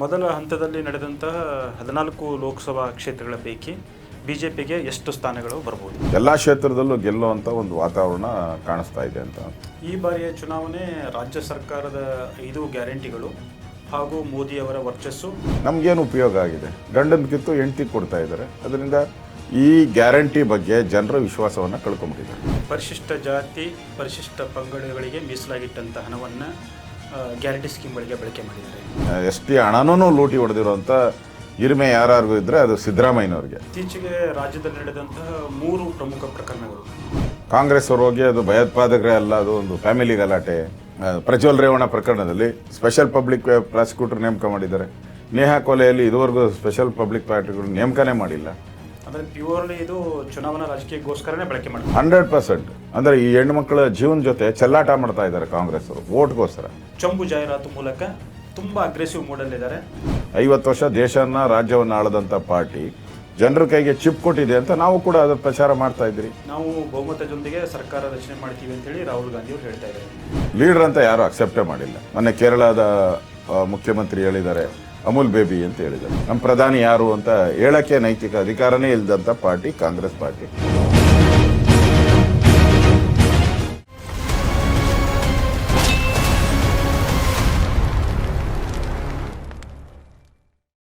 ಮೊದಲ ಹಂತದಲ್ಲಿ ನಡೆದಂತಹ ಹದಿನಾಲ್ಕು ಲೋಕಸಭಾ ಕ್ಷೇತ್ರಗಳ ಪೈಕಿ ಬಿಜೆಪಿಗೆ ಎಷ್ಟು ಸ್ಥಾನಗಳು ಬರ್ಬೋದು? ಎಲ್ಲ ಕ್ಷೇತ್ರದಲ್ಲೂ ಗೆಲ್ಲುವಂಥ ಒಂದು ವಾತಾವರಣ ಕಾಣಿಸ್ತಾ ಇದೆ ಅಂತ. ಈ ಬಾರಿಯ ಚುನಾವಣೆ ರಾಜ್ಯ ಸರ್ಕಾರದ ಐದು ಗ್ಯಾರಂಟಿಗಳು ಹಾಗೂ ಮೋದಿಯವರ ವರ್ಚಸ್ಸು. ನಮಗೇನು ಉಪಯೋಗ ಆಗಿದೆ? ಗಂಡನ ಕಿತ್ತು ಹೆಂಡ್ತಿ ಕೊಡ್ತಾ ಇದ್ದಾರೆ. ಅದರಿಂದ ಈ ಗ್ಯಾರಂಟಿ ಬಗ್ಗೆ ಜನರ ವಿಶ್ವಾಸವನ್ನು ಕಳ್ಕೊಂಬಿಟ್ಟಿದ್ದಾರೆ. ಪರಿಶಿಷ್ಟ ಜಾತಿ ಪರಿಶಿಷ್ಟ ಪಂಗಡಗಳಿಗೆ ಮೀಸಲಾಗಿಟ್ಟಂಥ ಹಣವನ್ನು ಗ್ಯಾರಂಟಿ ಸ್ಕೀಮ್ಗಳಿಗೆ ಬಳಕೆ ಮಾಡಿದ್ದಾರೆ. ಎಸ್ ಟಿ ಹಣನೂ ಲೂಟಿ ಹೊಡೆದಿರುವಂಥ ಇರುಮೆ ಯಾರಿಗೂ ಇದ್ದರೆ ಅದು ಸಿದ್ದರಾಮಯ್ಯನವ್ರಿಗೆ. ಇತ್ತೀಚೆಗೆ ರಾಜ್ಯದಲ್ಲಿ ನಡೆದಂತಹ ಮೂರು ಪ್ರಮುಖ ಪ್ರಕರಣಗಳು. ಕಾಂಗ್ರೆಸ್ ಅವರು ಹೋಗಿ ಅದು ಭಯೋತ್ಪಾದಕರೇ ಅಲ್ಲ ಅದು ಒಂದು ಫ್ಯಾಮಿಲಿ ಗಲಾಟೆ. ಪ್ರಜ್ವಲ್ ರೇವಣ ಪ್ರಕರಣದಲ್ಲಿ ಸ್ಪೆಷಲ್ ಪಬ್ಲಿಕ್ ಪ್ರಾಸಿಕ್ಯೂಟರ್ ನೇಮಕ ಮಾಡಿದ್ದಾರೆ. ನೇಹಾ ಕೊಲೆಯಲ್ಲಿ ಇದುವರೆಗೂ ಸ್ಪೆಷಲ್ ಪಬ್ಲಿಕ್ ಪ್ರಾಸಿಕ್ಯೂಟರ್ ನೇಮಕನೇ ಮಾಡಿಲ್ಲ. ಅಂದರೆ ಪ್ಯೂರ್ಲಿ ಇದು ಚುನಾವಣಾ ರಾಜಕೀಯಕ್ಕೋಸ್ಕರನೇ ಬಳಕೆ ಮಾಡಿ ಹಂಡ್ರೆಡ್ ಪರ್ಸೆಂಟ್. ಅಂದರೆ ಈ ಹೆಣ್ಮಕ್ಳ ಜೀವನ ಜೊತೆ ಚೆಲ್ಲಾಟ ಮಾಡ್ತಾ ಇದ್ದಾರೆ ಕಾಂಗ್ರೆಸ್ ಅವರು ಓಟ್ಗೋಸ್ಕರ ಚಂಬು ಜಾಹೀರಾತು ಮೂಲಕ ತುಂಬ ಅಗ್ರೆಸಿವ್ ಮೂಡಲ್ಲಿದ್ದಾರೆ ಐವತ್ತು ವರ್ಷ ದೇಶನ ರಾಜ್ಯವನ್ನ ಆಳದಂತ ಪಾರ್ಟಿ ಜನರ ಕೈಗೆ ಚಿಪ್ ಕೊಟ್ಟಿದೆ ಅಂತ ನಾವು ಕೂಡ ಅದರ ಪ್ರಚಾರ ಮಾಡ್ತಾ ಇದ್ರಿ ನಾವು ಬಹುಮತದೊಂದಿಗೆ ಸರ್ಕಾರ ರಚನೆ ಮಾಡ್ತೀವಿ ಅಂತೇಳಿ ರಾಹುಲ್ ಗಾಂಧಿ ಅವರು ಹೇಳ್ತಾ ಇದ್ದಾರೆ. ಲೀಡರ್ ಅಂತ ಯಾರು ಅಕ್ಸೆಪ್ಟೇ ಮಾಡಿಲ್ಲ. ಮೊನ್ನೆ ಕೇರಳದ ಮುಖ್ಯಮಂತ್ರಿ ಹೇಳಿದ್ದಾರೆ. ಅಮೂಲ್ ಬೇಬಿ ಅಂತ ಹೇಳಿದ್ದಾರೆ. ನಮ್ಮ ಪ್ರಧಾನಿ ಯಾರು ಅಂತ ಹೇಳಕ್ಕೆ ನೈತಿಕ ಅಧಿಕಾರನೇ ಇಲ್ಲದಂಥ ಪಾರ್ಟಿ ಕಾಂಗ್ರೆಸ್ ಪಾರ್ಟಿ.